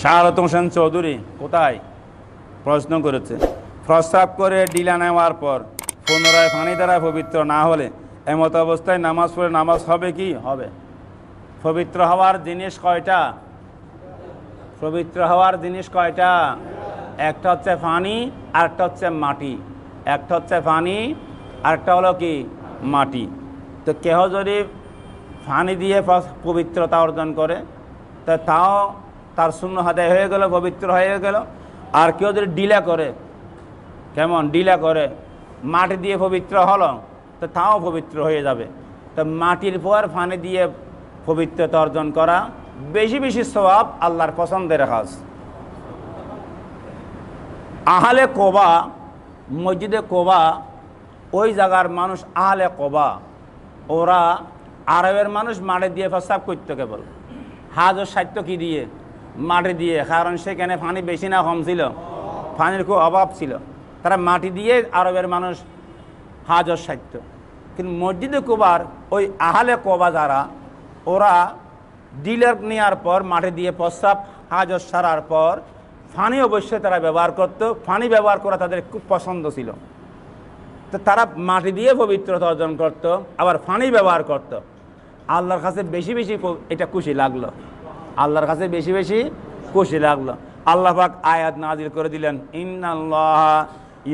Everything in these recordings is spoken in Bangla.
শাহারত হোসেন চৌধুরী কোথায়? প্রশ্ন করেছে। প্রস্তাব করে ডিলা নেওয়ার পর পুনরায় পানি দ্বারা পবিত্র না হলে এমত অবস্থায় নামাজ পড়ে নামাজ হবে কি? হবে। পবিত্র হওয়ার জিনিস কয়টা? পবিত্র হওয়ার জিনিস কয়টা? একটা হচ্ছে পানি আর একটা হচ্ছে মাটি। একটা হচ্ছে পানি আর একটা হলো কি? মাটি। তো কেহ যদি পানি দিয়ে পবিত্রতা অর্জন করে, তো তাও তার শূন্য হাতে হয়ে গেল, পবিত্র হয়ে গেল। আর কেউ যদি ডিলা করে, কেমন? ডিলা করে, মাটি দিয়ে পবিত্র হলো, তো তাও পবিত্র হয়ে যাবে। তো মাটির পর পানি দিয়ে পবিত্রতা অর্জন করা বেশি বেশি স্বভাব আল্লাহর পছন্দের কাজ। আহালে কোবা, মসজিদে কোবা, ওই জায়গার মানুষ আহলে কোবা। ওরা আরবের মানুষ মাটি দিয়ে প্রস্তাব করতো কেবল। হাজ ও সাহিত্য কি দিয়ে? মাটি দিয়ে, কারণ সেখানে পানি বেশি না কম ছিল। পানির খুব অভাব ছিল। তারা মাটি দিয়ে আরবের মানুষ হাজ ও সাহিত্য কিন্তু মসজিদে কোবার, ওই আহলে কোবা যারা, ওরা ডিলার নেওয়ার পর, মাটি দিয়ে প্রস্তাব হাজর সারার পর ফানি অবশ্যই তারা ব্যবহার করতো। ফানি ব্যবহার করা তাদের খুব পছন্দ ছিল। তো তারা মাটি দিয়ে পবিত্রতা অর্জন করত, আবার ফানি ব্যবহার করত। আল্লাহর কাছে বেশি বেশি এটা খুশি লাগল। আল্লাহর কাছে বেশি বেশি খুশি লাগল। আল্লাহ পাক আয়াত নাজিল করে দিলেন, ইন্নাল্লাহ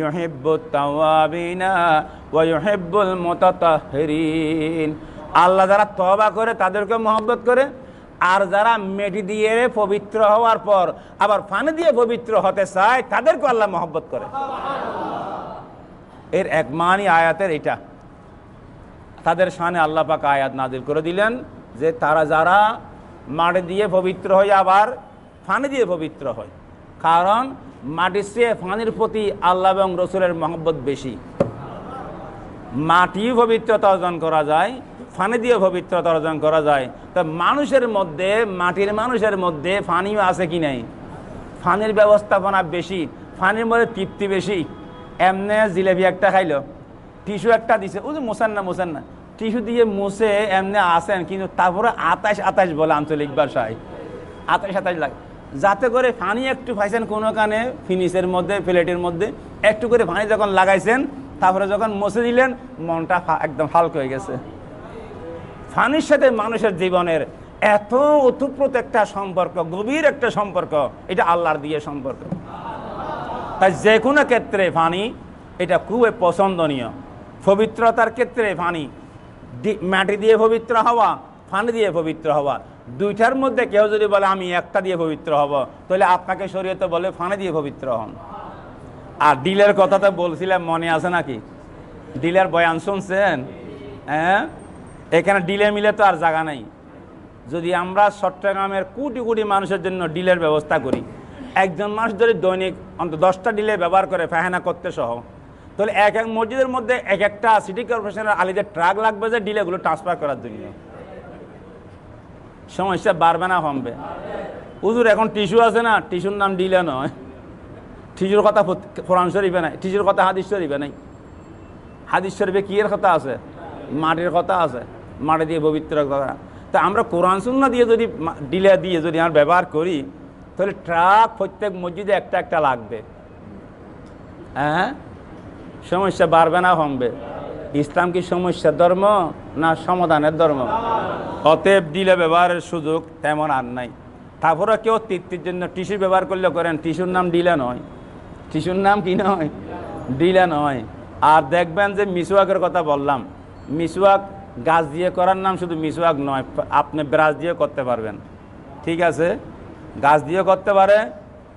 ইউহিব্বুত তাওয়াবিনা ওয়া ইউহিব্বুল মুতাতাহহিরিন। আল্লাহ যারা তওবা করে তাদেরকে মহব্বত করে, আর যারা মেটি দিয়ে পবিত্র হওয়ার পর আবার ফানি দিয়ে পবিত্র হতে চায় তাদেরকে আল্লাহ মহব্বত করে। এর এক মানি আয়াতের এটা। তাদের সামনে আল্লাহ পাক আয়াত নাজিল করে দিলেন যে তারা যারা মাটি দিয়ে পবিত্র হয়, আবার ফানি দিয়ে পবিত্র হয়। কারণ মাটির চেয়ে ফানির প্রতি আল্লাহ এবং রসুলের মহব্বত বেশি। মাটি পবিত্রতা অর্জন করা যায়, ফানি দিয়ে পবিত্রতা অর্জন করা যায়। তো মানুষের মধ্যে, মাটির মানুষের মধ্যে ফানিও আছে কি নাই? ফানির ব্যবস্থাপনা বেশি, ফানির মধ্যে তৃপ্তি বেশি। এমনে জিলেবি একটা খাইলো, টিস্যু একটা দিছে ও যে মোসান না মোসান না টিস্যু দিয়ে মুছে এমনি আসেন, কিন্তু তারপরে আতাশ আতাশ বলে আঞ্চলিক ভাষায়। আতাশ আতাশ লাগে। যাতে করে পানি একটু পাইছেন কোনো কানে, ফিনিশের মধ্যে, প্লেটের মধ্যে, একটু করে পানি যখন লাগাইছেন, তারপরে যখন মুছে দিলেন, মনটা একদম হালকা হয়ে গেছে। ফানির সাথে মানুষের জীবনের এত অতুপ্রত একটা সম্পর্ক, গভীর একটা সম্পর্ক, এটা আল্লাহর দিয়ে সম্পর্ক। তাই যে কোনো ক্ষেত্রে পানি, এটা খুবই পছন্দনীয়। পবিত্রতার ক্ষেত্রে দি- মাটি দিয়ে পবিত্র হওয়া পানি দিয়ে পবিত্র হওয়া। দুইটার মধ্যে কেউ যদি বলে, আমি একটা দিয়ে পবিত্র হব তাহলে আপনাকে শরীয়তে বলে পানি দিয়ে পবিত্র হন। আর ডিলের কথা তো বলছিলাম, মনে আছে নাকি? ডিলের বয়ান শুনছেন? হ্যাঁ? এখানে ডিলে মিলে তো আর জায়গা নাই। যদি আমরা চট্টগ্রামের কোটি কোটি মানুষের জন্য ডিলের ব্যবস্থা করি, একজন মানুষ যদি দৈনিক অন্তত দশটা ডিলে ব্যবহার করে, ফাহেনা করতে সহ তাহলে এক এক মসজিদের মধ্যে এক একটা সিটি কর্পোরেশনের আলিদের ট্রাক লাগবে যে ডিলেগুলো ট্রান্সফার করার জন্য। সমস্যা বাড়বে না, কমবে। উজুর এখন টিস্যু আছে না? টিস্যুর নাম ডিলে নয়। টিস্যুর কথা কোরআন শরীফে নাই। টিস্যুর কথা হাদিস শরীফে নাই। হাদিস শরীফে কি এর কথা আছে? মাটির কথা আছে। মাটি দিয়ে পবিত্র কথা তা আমরা কোরআন সুন্না দিয়ে যদি ডিলে দিয়ে যদি আমরা ব্যবহার করি, তাহলে ট্রাক প্রত্যেক মসজিদে একটা একটা লাগবে। হ্যাঁ? সমস্যা বাড়বে না কমবে ইসলাম কি সমস্যার ধর্ম না সমাধানের ধর্ম? অতএব ডিলে ব্যবহারের সুযোগ তেমন আর নাই। তারপরে কেউ তৃপ্তির জন্য টিস্যু ব্যবহার করলে করেন, টিস্যুর নাম ডিলে নয়। টিস্যুর নাম কি নয়? ডিলে নয়। আর দেখবেন যে মিসওয়াকের কথা বললাম, মিসওয়াক গাছ দিয়ে করার নাম শুধু মিসওয়াক নয়, আপনি ব্রাশ দিয়ে করতে পারবেন। ঠিক আছে? গাছ দিয়ে করতে পারে,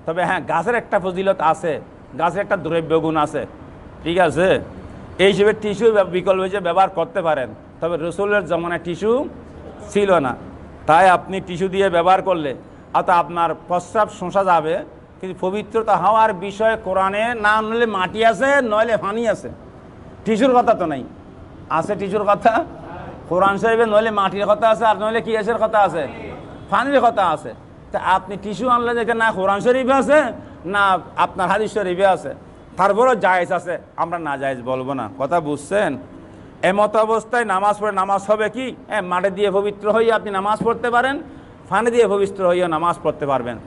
তবে হ্যাঁ গাছের একটা ফজিলত আছে, গাছের একটা দ্রব্য গুণ আছে। ঠিক আছে? এই হিসেবে টিস্যু বিকল্প হিসেবে ব্যবহার করতে পারেন। তবে রসুলের জমানায় টিস্যু ছিল না। তাই আপনি টিস্যু দিয়ে ব্যবহার করলে অর্থাৎ আপনার প্রস্রাব শোষা যাবে। কিন্তু পবিত্রতা হওয়ার বিষয়ে কোরআনে না নইলে মাটি আছে, নইলে ফানি আছে। টিস্যুর কথা তো নাই। আছে টিস্যুর কথা? কোরআন সাহেবে নইলে মাটির কথা আছে আর নইলে কি এসের কথা আছে। ফানির কথা আছে। তা আপনি টিস্যু আনলে দেখেন না কোরআন শরীফে আছে, না আপনার হাদিস শরীফে আছে। তারপরেও জায়েজ আছে। আমরা না জায়েজ বলব না। কথা বুঝছেন? এমত অবস্থায় নামাজ পড়ে নামাজ হবে কি? হ্যাঁ মাঠে দিয়ে পবিত্র হয়ে আপনি নামাজ পড়তে পারেন, ফানে দিয়ে পবিত্র হইয়া নামাজ পড়তে পারবেন।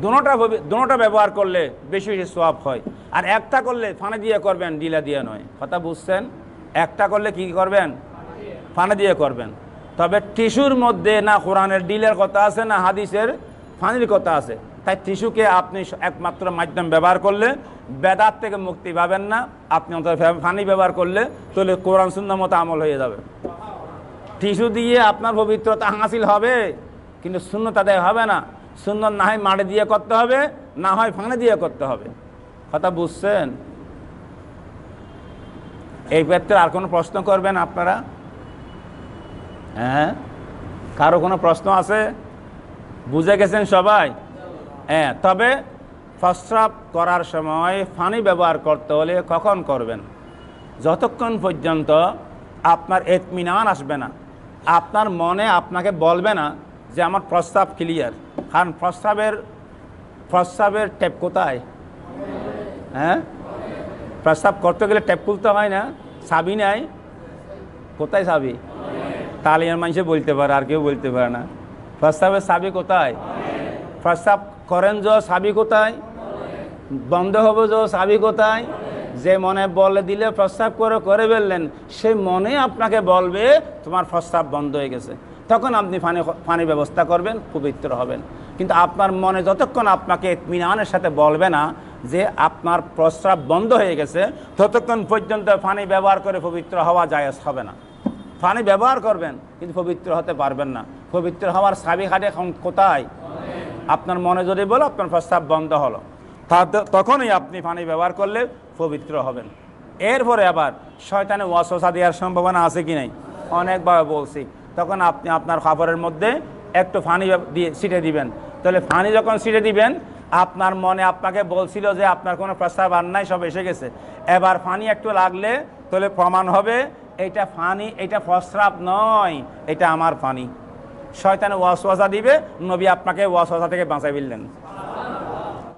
দুটোটা ভাবে- দুটোটা ব্যবহার করলে বেশি বেশি সোয়াব হয়। আর একটা করলে ফানে দিয়ে করবেন ডিলা দিয়ে নয়। কথা বুঝছেন? একটা করলে কি করবেন? ফানে দিয়ে করবেন। তবে টিস্যুর মধ্যে না কোরআনের ডিলের কথা আছে, না হাদিসের ফানির কথা আছে। তাই টিস্যুকে আপনি একমাত্র মাধ্যম ব্যবহার করলে বেদাত থেকে মুক্তি পাবেন না। আপনি অন্তত ফানি ব্যবহার করলে তাহলে কোরআন সুন্দর মতো আমল হয়ে যাবে। টিস্যু দিয়ে আপনার পবিত্রতা হাসিল হবে, কিন্তু শূন্য তাদের হবে না। শূন্য না হয় মাড়ে দিয়ে করতে হবে, না হয় ফাঁনে দিয়ে করতে হবে। কথা বুঝছেন? এই ক্ষেত্রে আর কোনো প্রশ্ন করবেন আপনারা? হ্যাঁ? কারও কোনো প্রশ্ন আছে? বুঝে গেছেন সবাই? হ্যাঁ তবে প্রস্রাব করার সময় ফানি ব্যবহার করতে হলে কখন করবেন? যতক্ষণ পর্যন্ত আপনার এতমিনান আসবে না। আপনার মনে আপনাকে বলবে না যে আমার প্রস্তাব ক্লিয়ার কারণ প্রস্তাবের প্রস্তাবের ট্যাপ কোথায়? হ্যাঁ? প্রস্তাব করতে গেলে ট্যাপ খুলতে হয় না। সাবি নাই? কোথায় সাবি তালিয়ার মানুষে বলতে পারে, আর কেউ বলতে পারে না। প্রস্তাবের সাবি কোথায়? প্রস্তাব করেন যে সাবি কোথায়? বন্ধ হবে যে সাবি কোথায়? যে মনে বলে দিলে প্রস্তাব করে করে ফেললেন, সে মনে আপনাকে বলবে, তোমার প্রস্তাব বন্ধ হয়ে গেছে। তখন আপনি পানি পানির ব্যবস্থা করবেন, পবিত্র হবেন। কিন্তু আপনার মনে যতক্ষণ আপনাকে মিনানের সাথে বলবে না, যে আপনার প্রস্রাব বন্ধ হয়ে গেছে, ততক্ষণ পর্যন্ত পানি ব্যবহার করে পবিত্র হওয়া জায়েজ হবে না। পানি ব্যবহার করবেন, কিন্তু পবিত্র হতে পারবেন না। পবিত্র হওয়ার সাবি খাটে কোথায়? আপনার মনে যদি বলো, আপনার প্রস্তাব বন্ধ হলো। তখনই আপনি পানি ব্যবহার করলে পবিত্র হবেন। এরপরে আবার শয়তানে ওয়াসওয়াসা দেওয়ার সম্ভাবনা আছে কি নাই? অনেকভাবে বলছি। তখন আপনি আপনার খাবারের মধ্যে একটু ফানি দিয়ে ছিটে দিবেন। তাহলে পানি যখন ছিটে দিবেন, আপনার মনে আপনাকে বলছিল যে আপনার কোনো প্রস্তাব আর নাই, সব এসে গেছে। এবার পানি একটু লাগলে তাহলে প্রমাণ হবে, এটা ফানি এটা প্রস্রাব নয়, এটা আমার পানি। শয়তানে ওয়াসওয়াসা দিবে নবী আপনাকে ওয়াসওয়াসা থেকে বাঁচাই ফেললেন।